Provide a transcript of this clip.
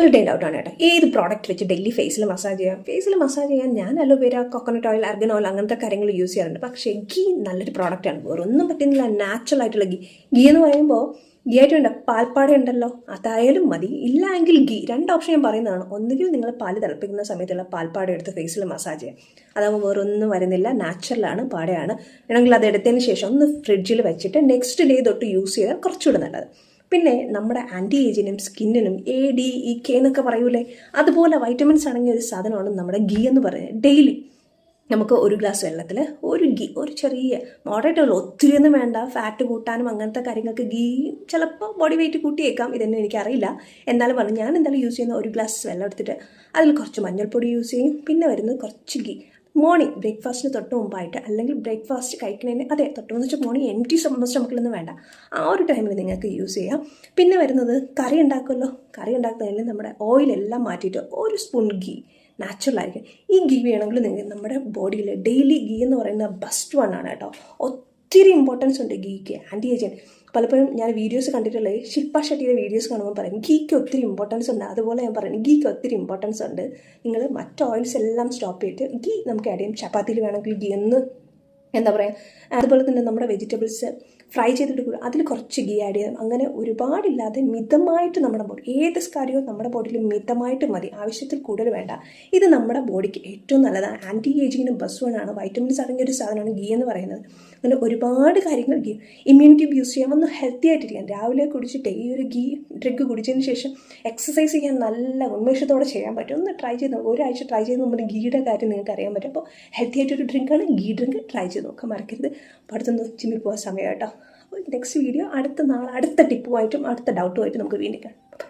ഒരു ഡൗട്ടാണ് കേട്ടോ. ഏത് പ്രോഡക്റ്റ് വെച്ച് ഡെയിലി ഫേസിൽ മസാജ് ചെയ്യാം? ഫേസിൽ മസാജ് ചെയ്യാൻ ഞാൻ aloe vera coconut oil argan oil അങ്ങനത്തെ കാര്യങ്ങൾ യൂസ് ചെയ്യാറുണ്ട്. പക്ഷേ ഗീ നല്ലൊരു പ്രോഡക്റ്റ് ആണ്. വേറെ ഒന്നും പറ്റുന്നില്ല. നാച്ചുറൽ ആയിട്ടുള്ള ഗീ ഗീ എന്ന് പറയുമ്പോൾ ഗീ ആയിട്ടുണ്ട് പാൽപ്പാട ഉണ്ടല്ലോ. അതായാലും മതി. ഇല്ല എങ്കിൽ ഗീ രണ്ട് ഓപ്ഷൻ ഞാൻ പറയുന്നതാണ്. ഒന്നുകിൽ നിങ്ങൾ പാൽ തിളപ്പിക്കുന്ന സമയത്തുള്ള പാൽപ്പാട എടുത്ത് ഫേസിൽ മസാജ് ചെയ്യാം. അതാകുമ്പോൾ വേറെ ഒന്നും വരുന്നില്ല നാച്ചുറലാണ് പാടയാണ്. വേണമെങ്കിൽ അത് എടുത്തതിന് ശേഷം ഒന്ന് ഫ്രിഡ്ജിൽ വെച്ചിട്ട് നെക്സ്റ്റ് ഡേ തൊട്ട് യൂസ് ചെയ്താൽ കുറച്ചുകൂടെ നല്ലത്. പിന്നെ നമ്മുടെ ആന്റി ഏജിനും സ്കിന്നിനും എ ഡി ഇ കെ എന്നൊക്കെ പറയൂലേ? അതുപോലെ വൈറ്റമിൻസ് അടങ്ങിയ ഒരു സാധനമാണ് നമ്മുടെ ഗീ എന്ന് പറയുന്നത്. ഡെയിലി നമുക്ക് ഒരു ഗ്ലാസ് വെള്ളത്തിൽ ഒരു ഗീ ഒരു ചെറിയ മോഡറേറ്റ് ഉള്ളൂ. ഒത്തിരി ഒന്നും വേണ്ട. ഫാറ്റ് കൂട്ടാനും അങ്ങനത്തെ കാര്യങ്ങൾക്ക് ഗീ ചിലപ്പോൾ ബോഡി വെയിറ്റ് കൂട്ടിയേക്കാം. ഇതൊന്നും എനിക്കറിയില്ല. എന്നാലും പറഞ്ഞു ഞാൻ എന്തായാലും യൂസ് ചെയ്യുന്ന ഒരു ഗ്ലാസ് വെള്ളം എടുത്തിട്ട് അതിൽ കുറച്ച് മഞ്ഞൾപ്പൊടി യൂസ് ചെയ്യും. പിന്നെ വരുന്നത് കുറച്ച് ഗീ മോർണിംഗ് ബ്രേക്ക്ഫാസ്റ്റിന് തൊട്ട് മുമ്പായിട്ട് അല്ലെങ്കിൽ ബ്രേക്ക്ഫാസ്റ്റ് കഴിക്കുന്നതിന് അതെ തൊട്ട് മുമ്പ് വെച്ചാൽ മോർണിംഗ് എം സ്റ്റമക്കിലൊന്നും വേണ്ട. ആ ഒരു ടൈമിൽ നിങ്ങൾക്ക് യൂസ് ചെയ്യാം. പിന്നെ വരുന്നത് കറി ഉണ്ടാക്കുമല്ലോ. കറി ഉണ്ടാക്കുന്നതിൽ നമ്മുടെ ഓയിലെല്ലാം മാറ്റിയിട്ട് ഒരു സ്പൂൺ ഗീ നാച്ചുറൽ ആയിരിക്കും. ഈ ഗീ വേണമെങ്കിൽ നിങ്ങൾ നമ്മുടെ ബോഡിയിൽ ഡെയിലി ഗീ എന്ന് പറയുന്ന ബെസ്റ്റ് വണ്ണാണ് കേട്ടോ. ഒത്തിരി ഇമ്പോർട്ടൻസ് ഉണ്ട് ഗീക്ക്. ആന്റി ഏജൻ പലപ്പോഴും ഞാൻ വീഡിയോസ് കണ്ടിട്ടുള്ളത് ശില്പ ഷെട്ടിയുടെ വീഡിയോസ് കാണുമ്പോൾ പറയും ഗീക്ക് ഒത്തിരി ഇമ്പോർട്ടൻസ് ഉണ്ട്. അതുപോലെ ഞാൻ പറയും ഗീക്ക് ഒത്തിരി ഇമ്പോർട്ടൻസ് ഉണ്ട്. നിങ്ങൾ മറ്റ് ഓയിൽസ് എല്ലാം സ്റ്റോപ്പ് ചെയ്തിട്ട് ഗീ നമുക്ക് ആഡ് ചെയ്യാം. ചപ്പാത്തിയിൽ വേണമെങ്കിൽ ഗീ ഒന്ന് എന്താ പറയുക അതുപോലെ തന്നെ നമ്മുടെ വെജിറ്റബിൾസ് ഫ്രൈ ചെയ്തിട്ട് കൂടി അതിൽ കുറച്ച് ഗീ ആഡ് ചെയ്യാം അങ്ങനെ ഒരുപാടില്ലാതെ മിതമായിട്ട് നമ്മുടെ ബോഡി ഏത് കാര്യവും നമ്മുടെ ബോഡിയിൽ മിതമായിട്ട് മതി. ആവശ്യത്തിൽ കൂടുതൽ വേണ്ട. ഇത് നമ്മുടെ ബോഡിക്ക് ഏറ്റവും നല്ലതാണ് ആന്റി ഏജിങ്ങിനും ബസ്സുവാണ് വൈറ്റമിൻസ് അടങ്ങിയ ഒരു സാധനമാണ് ഗീ എന്ന് പറയുന്നത്. അങ്ങനെ ഒരുപാട് കാര്യങ്ങൾ ഗീ ഇമ്മ്യൂണിറ്റി യൂസ് ചെയ്യാം. ഒന്ന് ഹെൽത്തി ആയിട്ടിരിക്കാം. രാവിലെ കുടിച്ചിട്ട് ഈ ഒരു ഗീ ഡ്രിങ്ക് കുടിച്ചതിന് ശേഷം എക്സസൈസ് ചെയ്യാൻ നല്ല ഉന്മേഷത്തോടെ ചെയ്യാൻ പറ്റും. ഒന്ന് ട്രൈ ചെയ്ത് ഒരാഴ്ച ട്രൈ ചെയ്ത് നമ്മുടെ ഗീയുടെ കാര്യം നിങ്ങൾക്ക് അറിയാൻ പറ്റും. അപ്പോൾ ഹെൽത്തി ആയിട്ടൊരു ഡ്രിങ്കാണ് ഗീ ഡ്രിങ്ക് ട്രൈ ചെയ്ത് നോക്കുക മറക്കരുത്. അപ്പോൾ അടുത്തൊന്ന് ചിമ്മി പോകാൻ സമയം കേട്ടോ അപ്പോൾ നെക്സ്റ്റ് വീഡിയോ അടുത്ത നാളെ അടുത്ത ടിപ്പുമായിട്ടും അടുത്ത ഡൗട്ടുമായിട്ടും നമുക്ക് വീണ്ടും കാണാം.